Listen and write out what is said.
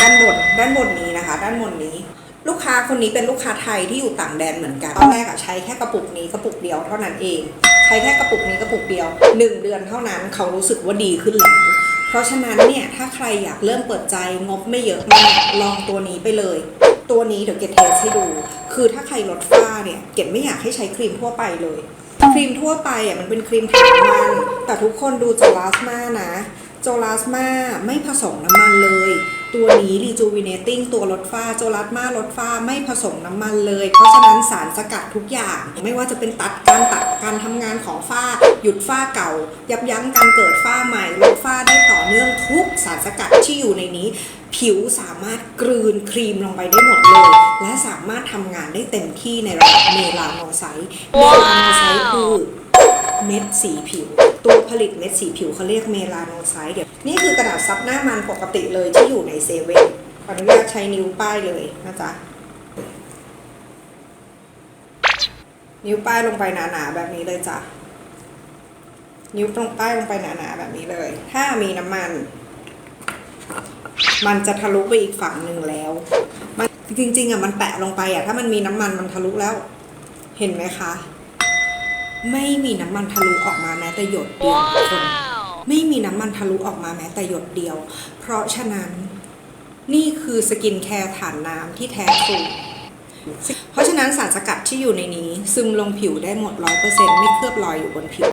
ด้านบนด้านบนนี้นะคะ ด้านบนนี้ ลูกค้าคนนี้เป็นลูกค้าไทยที่อยู่ต่างแดนเหมือนกันตอนแรกอะใช้แค่กระปุกนี้กระปุกเดียวเท่านั้นเอง ใช้แค่กระปุกนี้กระปุกเดียว 1 เดือนเท่านั้นเขารู้สึกว่าดีขึ้นแล้วเพราะฉะนั้นเนี่ยถ้าใครอยากเริ่มเปิดใจงบไม่เยอะมากลองตัวนี้ไปเลย ตัวนี้เดี๋ยวเกดเทสให้ดู คือถ้าใครลดฝ้าเนี่ยเกดไม่อยากให้ใช้ครีมทั่วไปเลยครีมทั่วไปอะมันเป็นครีมถังน้ำมันแต่ทุกคนดูโจลาสมานะโจลาสมาไม่ผสมน้ำมันเลย ตัวนี้ rejuvenating ตัวลดฝ้าโจลาสมาลดฝ้าไม่ผสมน้ำมันเลย เพราะฉะนั้นสารสกัดทุกอย่าง ไม่ว่าจะเป็นตัดการตัดการทำงานของฝ้า หยุดฝ้าเก่า ยับยั้งการเกิดฝ้าใหม่ลดฝ้าได้ต่อเนื่องทุกสารสกัดที่อยู่ในนี้ ผิวสามารถกลืนครีมลงไปได้หมดเลย และสามารถทำงานได้เต็มที่ในระดับเมลาโนไซต์เมลาโนไซต์คือ ม็ดสีผิว ตัวผลิตเม็ดสีผิวเขาเรียกเมลาโนไซต์เดี๋ยวนี่คือกระดาษซับหน้ามันปกติเลยที่อยู่ในเซเว่นขออนุญาตใช้นิ้วป้ายเลยนะจ๊ะนิ้วป้ายลงไปหนาๆแบบนี้เลยจ้ะนิ้วตรงป้ายลงไปหนาๆแบบนี้เลย ถ้ามีน้ำมัน มันจะทะลุไปอีกฝั่งหนึ่งแล้ว มันจริงๆอะมันแปะลงไปอะถ้ามันมีน้ำมันมันทะลุแล้ว เห็นไหมคะ ไม่มีน้ำมันทะลุออกมาแม้แต่หยดเดียวคนไม่มีน้ำมันทะลุออกมาแม้แต่หยดเดียว เพราะฉะนั้นนี่คือสกินแคร์ฐานน้ำที่แท้ทรูเพราะฉะนั้นสารสกัดที่อยู่ในนี้ ซึมลงผิวได้หมดร้อยเปอร์เซ็นต์ไม่เคลือบรอยอยู่บนผิว